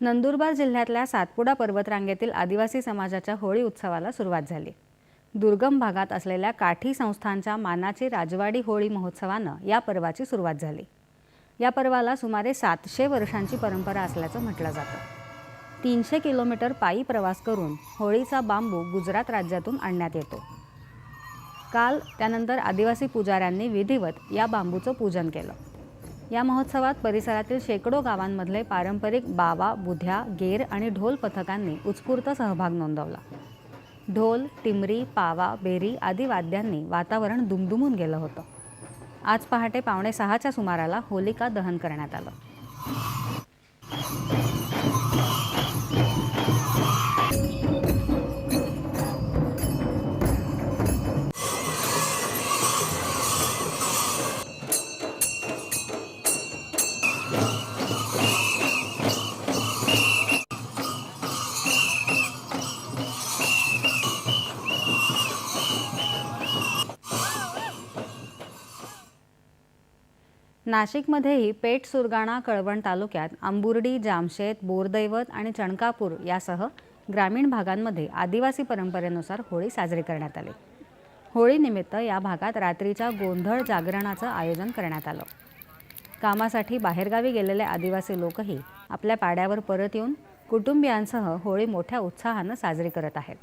नंदुरबार जिल्ह्यातल्या सातपुडा पर्वतरांगेतील आदिवासी समाजाच्या होळी उत्सवाला सुरुवात झाली. दुर्गम भागात असलेल्या काठी संस्थांच्या मानाची राजवाडी होळी महोत्सवानं या पर्वाची सुरुवात झाली. या पर्वाला सुमारे सातशे वर्षांची परंपरा असल्याचं म्हटलं जातं. तीनशे किलोमीटर पायी प्रवास करून होळीचा बांबू गुजरात राज्यातून आणण्यात येतो. काल त्यानंतर आदिवासी पुजाऱ्यांनी विधिवत या बांबूचं पूजन केलं. या महोत्सवात परिसरातील शेकडो गावांमधले पारंपरिक बावा बुध्या गेर आणि ढोल पथकांनी उत्स्फूर्त सहभाग नोंदवला. ढोल टिमरी पावा बेरी आदी वाद्यांनी वातावरण दुमदुमून गेलं होतं. आज पहाटे पावणे सहाच्या सुमाराला होलिका दहन करण्यात आलं. नाशिकमध्येही पेठ सुरगाणा कळवण तालुक्यात अंबुर्डी जामशेत बोरदैवत आणि चणकापूर यासह ग्रामीण भागांमध्ये आदिवासी परंपरेनुसार होळी साजरी करण्यात आली. होळीनिमित्त या भागात रात्रीच्या गोंधळ जागरणाचं आयोजन करण्यात आलं. कामासाठी बाहेरगावी गेलेले आदिवासी लोकही आपल्या पाड्यावर परत येऊन कुटुंबियांसह होळी मोठ्या उत्साहानं साजरी करत आहेत.